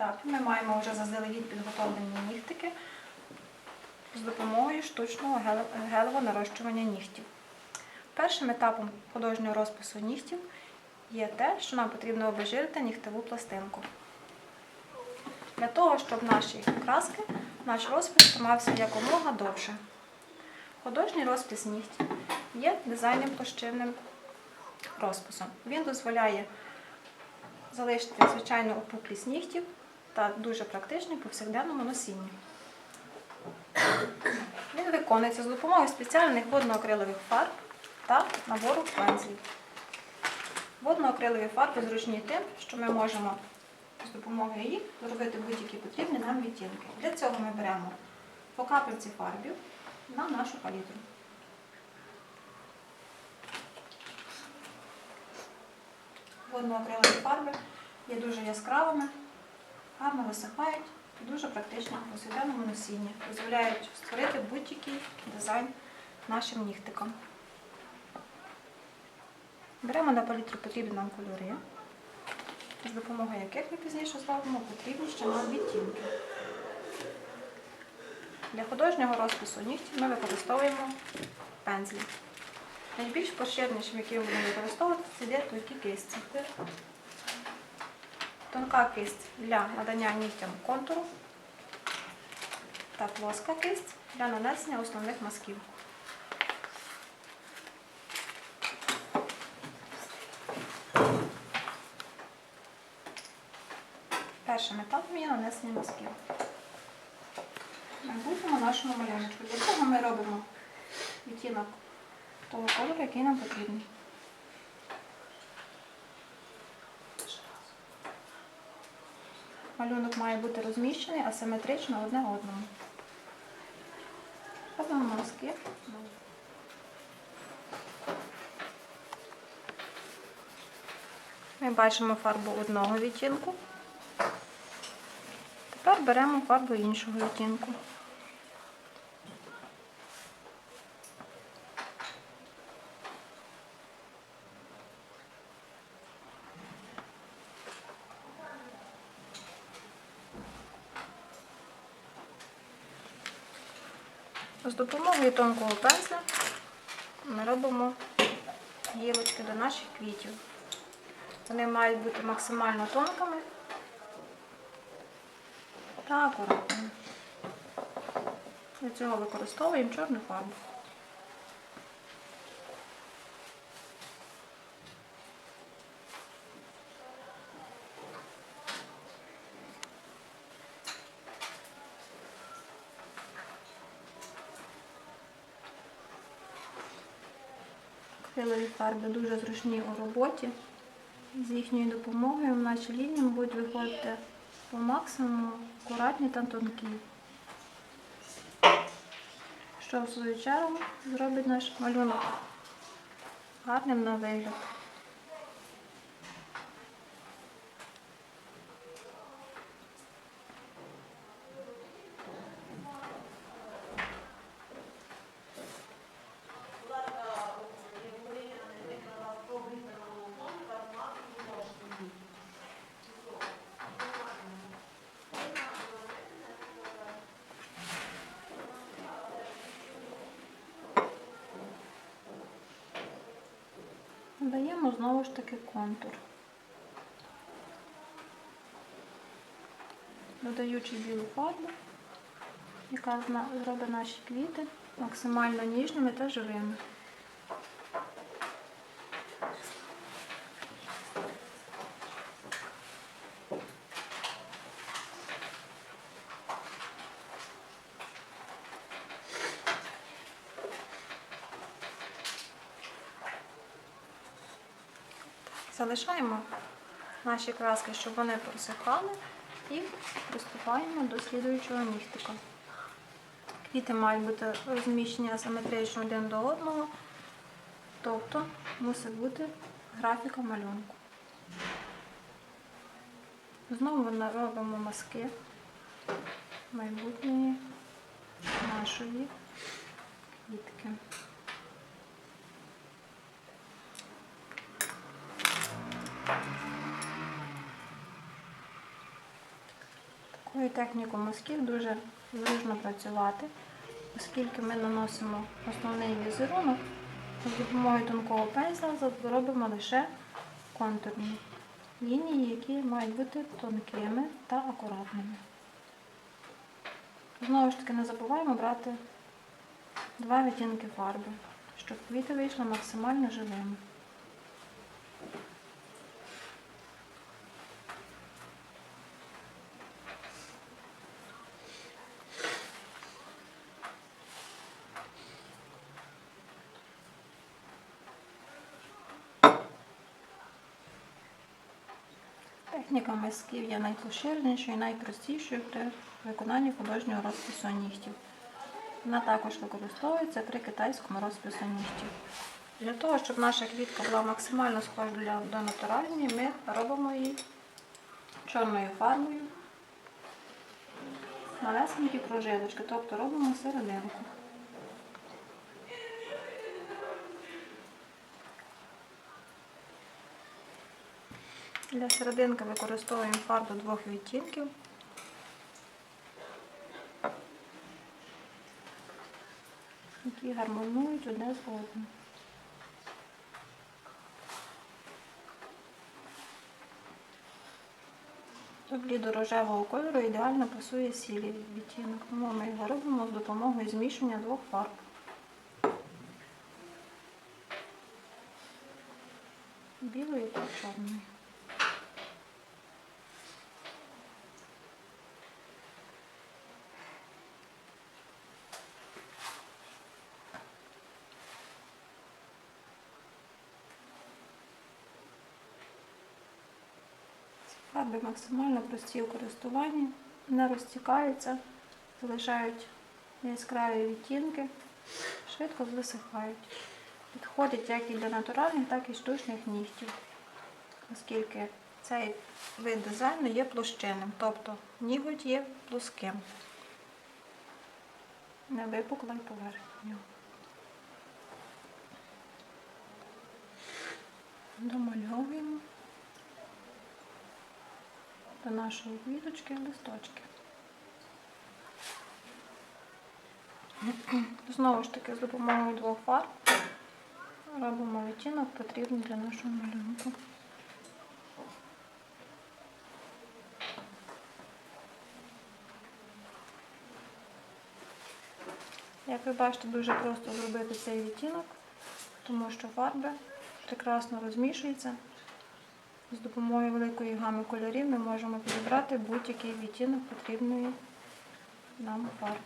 етапі ми маємо вже заздалегідь підготовлені нігтики з допомогою штучного геле- гелевого нарощування нігтів. Першим етапом художнього розпису нігтів є те, що нам потрібно обезжирити нігтеву пластинку. Для того, щоб наші краски, наш розпис тримався якомога довше. Художній розпис нігтів є дизайнним площинним розписом. Він дозволяє залишити звичайну опуклість нігтів та дуже практичний в повсякденному носінні. Він виконується з допомогою спеціальних водноакрилових фарб та набору пензлів. Водноакрилові фарби зручні тим, що ми можемо з допомогою їх зробити будь-які потрібні нам відтінки. Для цього ми беремо по капельці фарбів на нашу палітру. Водноакрилові фарби є дуже яскравими, гарно висихають дуже практичні у повсякденному носінні. Дозволяють створити будь-який дизайн нашим нігтиком. Беремо на палітру потрібні нам кольори, з допомогою яких ми пізніше зробимо потрібні ще нам відтінки. Для художнього розпису нігтів ми використовуємо пензлі. Найбільш поширенішим, який будемо використовувати, це є тонкі кисті. Тонка кисть для надання нігтям контуру та плоска кисть для нанесення основних мазків. Першим етапом є нанесення мазків. В майбутньому нашому малюночку. Для цього ми робимо відтінок того кольору, який нам потрібний. Малюнок має бути розміщений асиметрично одне одному. Робимо мазки. Ми бачимо фарбу одного відтінку. Тепер беремо фарбу іншого відтінку. Допомогою тонкого пензля ми робимо гілочки до наших квітів. Вони мають бути максимально тонкими та акуратними. Для цього використовуємо чорну фарбу. Акрилові фарби дуже зручні у роботі. З їхньою допомогою наші лінії будуть виходити по максимуму акуратні та тонкі. Що в свою чергу зробить наш малюнок гарним на вигляд. Даємо знову ж таки контур. Додаючи білу фарбу, яка зробить наші квіти максимально ніжними та живими. Залишаємо наші краски, щоб вони просихали, і приступаємо до слідуючого нігтика. Квіти мають бути розміщені асиметрично один до одного, тобто мусить бути графіка малюнку. Знову ми робимо мазки майбутньої нашої квітки. Такою технікою мазків дуже зручно працювати, оскільки ми наносимо основний візерунок, з допомогою тонкого пензля робимо лише контурні лінії, які мають бути тонкими та акуратними. Знову ж таки, не забуваємо брати два відтінки фарби, щоб квіти вийшли максимально живими. Техніка мазків є найпоширенішою і найпростішою при виконанні художнього розпису нігтів. Вона також використовується при китайському розпису нігтів. Для того, щоб наша квітка була максимально схожа до натуральної, ми робимо її чорною фарбою малесенькі прожилочки, тобто робимо серединку. Для серединки використовуємо фарбу двох відтінків. які гармонують одне з одним. До рожевого кольору ідеально пасує сірий відтінок, тому ми його робимо з допомогою змішання двох фарб. Білої та чорної. Фарби максимально прості у користуванні, не розтікаються, залишають яскраві відтінки, швидко висихають. Підходять як і для натуральних, так і штучних нігтів, оскільки цей вид дизайну є площинним, тобто ніготь є плоским, не випукла й поверхня. До нашої квіточки листочки. Знову ж таки, з допомогою двох фарб робимо відтінок потрібний для нашого малюнку. Як ви бачите, дуже просто зробити цей відтінок, тому що фарби прекрасно розмішуються. З допомогою великої гами кольорів ми можемо підібрати будь-який відтінок потрібної нам фарби.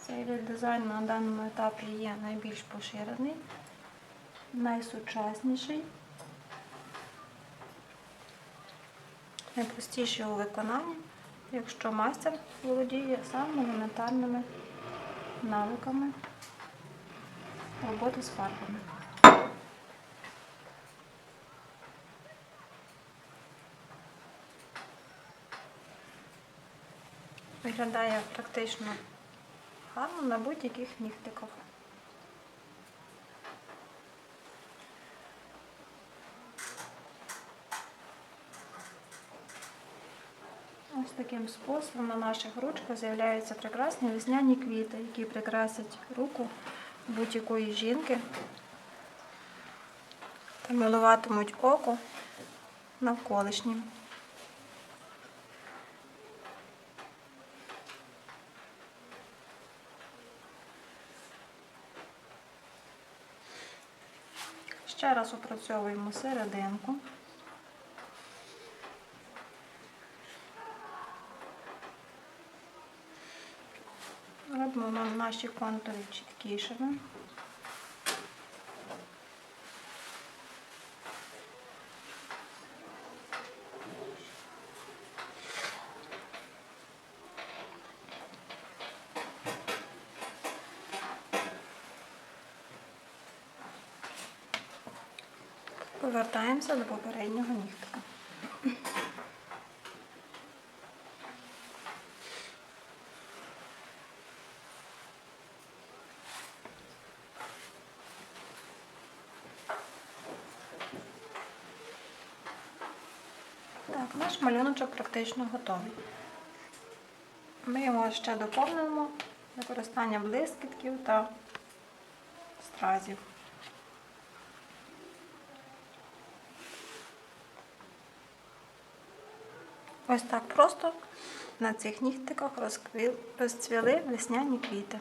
Цей вид дизайну на даному етапі є найбільш поширений, найсучасніший. Найпростіші у виконанні, якщо майстер володіє самими елементарними навиками роботи з фарбами. Виглядає практично гарно на будь-яких нігтиках. Ось таким способом на наших ручках з'являються прекрасні весняні квіти, які прикрасять руку будь-якої жінки та милуватимуть око навколишнім. Ще раз опрацьовуємо серединку. Робимо нам наші контури чіткішими. Повертаємося до попереднього нігтика. Так, наш малюночок практично готовий. Ми його ще доповнимо використанням блискітків та стразів. Ось так просто на цих нігтиках розцвіли весняні квіти.